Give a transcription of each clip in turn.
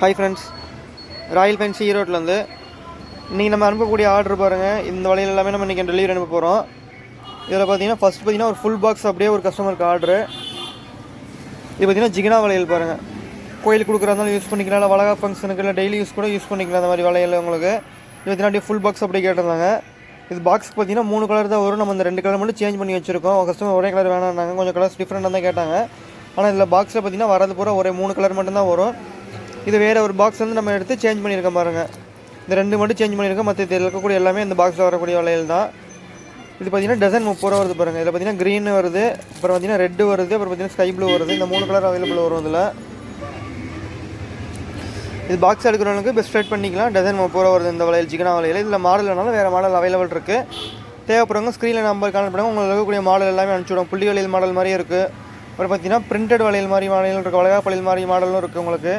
Hi friends royal fancy ஈரோட்லேருந்து இன்றைக்கி நம்ம அனுப்பக்கூடிய ஆர்டர் பாருங்கள் இந்த வலையில் எல்லாமே நம்ம இன்றைக்கி டெலிவரி அனுப்ப போகிறோம் இதில் பார்த்தீங்கன்னா ஃபஸ்ட் பார்த்தீங்கன்னா ஒரு ஃபுல் பாக்ஸ் அப்படியே ஒரு கஸ்டமருக்கு ஆர்டரு இது பார்த்தீங்கன்னா ஜிகினா வளையல் பாருங்கள் கோயிலுக்கு கொடுக்குறதாலும் யூஸ் பண்ணிக்கலாம். இல்லை வளகா ஃபங்க்ஷனுக்கு இல்லை டெய்லி யூஸ் கூட யூஸ் பண்ணிக்கலாம் அந்த மாதிரி வளையல் உங்களுக்கு. இது அப்படியே ஃபுல் பாக்ஸ் அப்படியே கேட்டிருந்தாங்க. இது பாக்ஸ் பார்த்தீங்கன்னா மூணு கலர் தான் வரும். நம்ம இந்த ரெண்டு கலர் மட்டும் சேஞ்ச் பண்ணி வச்சுருக்கோம். கஸ்டமர் ஒரே கலர் வேணாம்னாங்க. கொஞ்சம் கலர்ஸ் டிஃப்ரெண்டாக தான் கேட்டாங்க. ஆனால் இதில் பாக்ஸில் பார்த்தீங்கன்னா வரது பூரா ஒரே மூணு கலர் மட்டும்தான் வரும். இது வேறு ஒரு பாக்ஸ் வந்து நம்ம எடுத்து சேஞ்ச் பண்ணியிருக்கோம் பாருங்கள் இந்த ரெண்டு மட்டும் சேஞ்ச் பண்ணியிருக்கோம் மற்ற இதில் இருக்கக்கூடிய எல்லாமே இந்த பாக்ஸில் வரக்கூடிய வளையல் தான். இது பார்த்தீங்கன்னா டசன் முப்பது ரூபா வருது பாருங்கள் இதில் பார்த்தீங்கன்னா க்ரீன் வருது அப்புறம் பார்த்தீங்கன்னா ரெட்டு வருது அப்புறம் பார்த்தீங்கன்னா ஸ்கை ப்ளூ வருது. இந்த மூணு கலர் அவைலபிள் வரும் இதில். இது பாக்ஸ் எடுக்கிறவங்களுக்கு பெஸ்ட் ரேட் பண்ணிக்கலாம். டசன் முப்பது ரூபா வருது இந்த வளையல் சிக்கனா வளையல். இதில் மாடல் வேணாலும் வேறு மாடல் அவைலபிள் இருக்குது தேவைப்படுறவங்க ஸ்க்ரீனில் நம்பர் கால் பண்ணுங்க. உங்களுக்கு இருக்கக்கூடிய மாடல் எல்லாமே அனுப்பிச்சுடுவோம் புள்ளி வளையல் மாடல் மாதிரியே இருக்குது அப்புறம் பார்த்தீங்கன்னா பிரிண்டட் வளையல் மாதிரி மாடலும் இருக்குது வளைகா வளையல் மாதிரி மாடலும் இருக்குது உங்களுக்கு.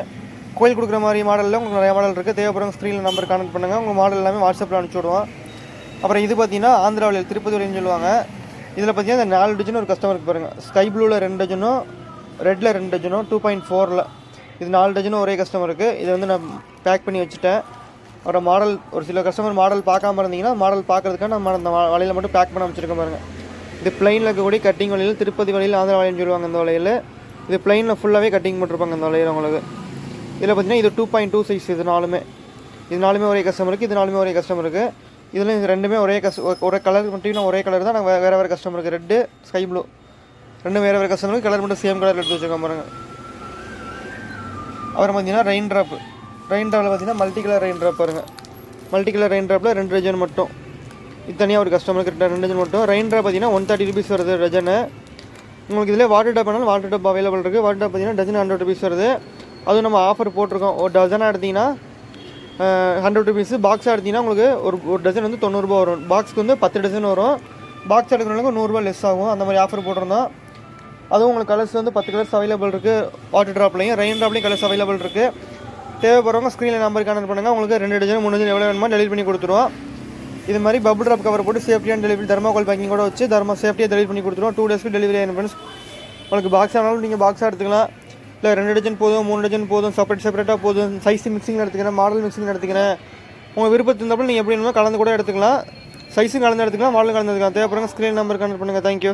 கோயில் கொடுக்குற மாதிரி மாடலில் உங்களுக்கு நிறைய மாடல் இருக்குது தேவைப்படுறவங்க ஸ்க்ரீனில் நம்பர் கனெக்ட் பண்ணுங்கள் உங்கள் மாடல் எல்லாமே வாட்ஸ்அப்பில் அனுப்பிச்சி விடுவோம். அப்புறம் இது பார்த்தீங்கன்னா ஆந்திரா திருப்பதி வரையும் சொல்லுவாங்க. இதில் பார்த்தீங்கன்னா இந்த நாலு டஜன் ஒரு கஸ்டமருக்கு பாருங்கள் ஸ்கை ப்ளூவில் ரெண்டு டஜனும் ரெட்டில் ரெண்டு டஜனும் டூ பாயிண்ட் ஃபோரில் இது நாலு டஜனும் ஒரே கஸ்டமருக்கு இதை வந்து நான் பேக் பண்ணி வச்சுட்டேன். அப்புறம் மாடல் ஒரு சில கஸ்டமர் மாடல் பார்க்காம இருந்தீங்கன்னா மாடல் பார்க்கறதுக்காக நம்ம அந்த வலையில் மட்டும் பேக் பண்ண வச்சுருக்கோம் பாருங்கள் இது பிளைனில் இருக்கக்கூடிய கட்டிங் வலையில் திருப்பதி வலையில் ஆந்திரா வளையல்னு சொல்லுவாங்க இந்த வலையில். இது பிளைனில் ஃபுல்லாகவே கட்டிங் பண்ணிருப்பாங்க இந்த வலையில் உங்களுக்கு. இதில் பார்த்தீங்கன்னா இது டூ பாயிண்ட் டூ சைஸ் இதனாலுமே. இதனாலுமே இது நாலுமே ஒரே கஸ்டமருக்கு இது நாலுமே ஒரே கஸ்டமருக்கு இதில் இது ரெண்டுமே ஒரே கஸ் ஒரே கலர் மட்டும் ஒரே கலர் தான் நாங்கள் வேறு வேறு கஸ்டமருக்கு ரெட்டு ஸ்கை ப்ளூ ரெண்டும் வேறு வேறு கஸ்டமருக்கு கலர் மட்டும் சேம் கலர் எடுத்து வச்சுருக்கோம் பாருங்க. அப்புறம் பார்த்தீங்கன்னா ரெயின் ட்ராப் ரெயின் ட்ராப்பில் பார்த்தீங்கன்னா மல்டி கலர் ரெயின் ட்ராப் பாருங்க. மல்டி கலர் ரெயின் ட்ராப்பில் ரெண்டு டஜன் மட்டும். இது தனியாக ஒரு கஸ்டமருக்கு ரெண்டு ரெண்டு டஜன் மட்டும். ரெயின் ட்ராப் பார்த்தீங்கன்னா ஒன் தேர்ட்டி ருபீஸ் வருது டஜனு உங்களுக்கு இதில் வாட்டர் டாப் வேணாலும் வாட்டர் டாப் அவைலபிள் இருக்குது வாட்டர் டாப் பார்த்தீங்கன்னா டஜன் ஹண்ட்ரட் ருபீஸ் வருது. அதுவும் நம்ம ஆஃபர் போட்டிருக்கோம். ஒரு டஜனாக எடுத்தீங்கன்னா ஹண்ட்ரட் ருபீஸ் பாக்ஸாக எடுத்திங்கன்னா உங்களுக்கு ஒரு ஒரு டசன் வந்து தொண்ணூறுரூபா வரும். பாக்ஸ்க்கு வந்து பத்து டசன் வரும். பாக்ஸ் எடுக்கிறவங்களுக்கு நூறுரூவா லெஸ் ஆகும். அந்த மாதிரி ஆஃபர் போட்டிருந்தோம். அதுவும் உங்களுக்கு கலர்ஸ் வந்து பத்து கலர்ஸ் அவைலபிள் இருக்குது வாட்டர் ட்ராப்லையும் ரெயின் ட்ராப்லையும் கலர்ஸ் அவைலபிள் இருக்குது தேவைப்படுறவங்க ஸ்க்ரீனில் நம்பர் கான்டெக்ட் பண்ணுங்கள் உங்களுக்கு ரெண்டு டஜன் மூணு டஜன் எவ்வளோ வேணுமோ டெலிவரி பண்ணி கொடுத்துருவோம். இது மாதிரி பபுள் ட்ராப் கவர் போட்டு சேஃப்டியான டெலிவரி தர்மாகோல் பேக்கிங் கூட வச்சு தர்மா சேஃப்டியாக டெலிவரி பண்ணி கொடுத்துருவோம். டூ டேஸ்க்கு டெலிவரி ஆகும் ஃப்ரெண்ட்ஸ் உங்களுக்கு பாக்ஸ் ஆனாலும் நீங்கள் பாக்ஸாக எடுத்துக்கலாம். இல்லை ரெண்டு டஜன் போதும் மூணு டஜன் போதும் செப்பரேட் செப்பரேட்டாக போதும். சைஸ் மிக்சிங் எடுத்துக்கிறேன் மாடல் மிக்சிங் எடுத்துக்கிறேன். உங்கள் விருப்பத்து இருந்தப்போ நீங்கள் எப்படி வேணுமோ கலந்து கூட எடுத்துக்கலாம். சைஸும் கலந்து எடுத்துக்கலாம் மாடலும் கலந்து எடுத்துக்கலாம். தேவைப்படுறாங்க ஸ்க்ரீன் நம்பர் கனெக்ட் பண்ணுங்கள் தேங்க்யூ